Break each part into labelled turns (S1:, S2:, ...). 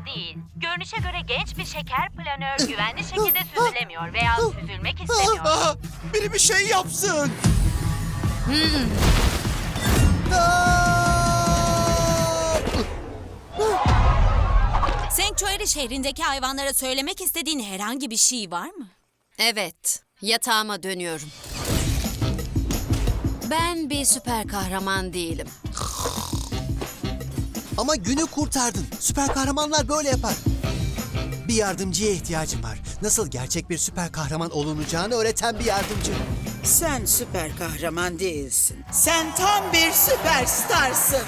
S1: da değil. Görünüşe göre genç bir şeker planör güvenli şekilde süzülemiyor veya süzülmek istemiyor.
S2: Biri bir şey yapsın.
S3: Sanctuary şehrindeki hayvanlara söylemek istediğin herhangi bir şey var mı?
S4: Evet, yatağıma dönüyorum. Ben bir süper kahraman değilim.
S2: Ama günü kurtardın. Süper kahramanlar böyle yapar. Bir yardımcıya ihtiyacım var. Nasıl gerçek bir süper kahraman olunacağını öğreten bir yardımcı.
S5: Sen süper kahraman değilsin. Sen tam bir süperstarsın.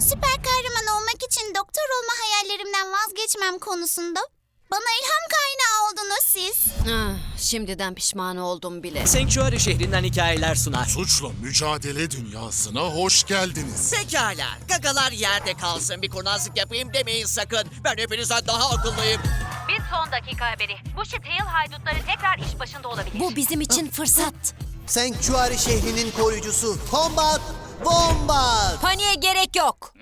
S6: Süper kahraman olmak için doktor olma hayallerimden vazgeçmem konusunda bana ilham kaynağı oldunuz siz.
S4: Ah, şimdiden pişman oldum bile.
S7: Sanctuary şehrinden hikayeler sunar.
S8: Suçla mücadele dünyasına hoş geldiniz.
S9: Pekala. Gagalar yerde kalsın. Bir kurnazlık yapayım demeyin sakın. Ben hepinizden daha akıllıyım.
S1: Bir son dakika haberi. Bu Tail haydutları tekrar iş başında olabilir.
S4: Bu bizim için fırsat.
S2: Sanctuary şehrinin koruyucusu. Combat Bombat.
S3: Paniğe gerek yok.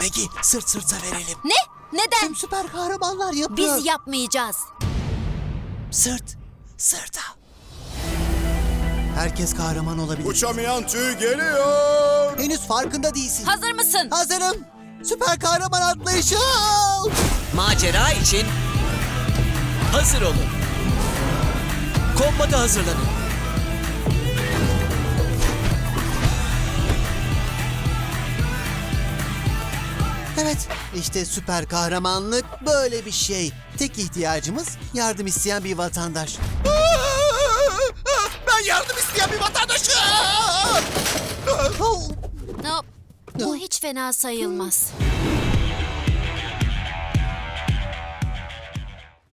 S2: Maggie sırt sırta verelim.
S4: Ne? Neden?
S2: Tüm süper kahramanlar yapıyor.
S4: Biz yapmayacağız.
S2: Sırt sırta. Herkes kahraman olabilir.
S8: Uçamayan tüy geliyor.
S2: Henüz farkında değilsin.
S3: Hazır mısın?
S2: Hazırım. Süper kahraman atlayışı.
S7: Macera için hazır olun. Kombata hazırlanın.
S2: Evet, işte süper kahramanlık böyle bir şey. Tek ihtiyacımız yardım isteyen bir vatandaş.
S9: Ben yardım isteyen bir vatandaşım.
S4: No, bu hiç fena sayılmaz.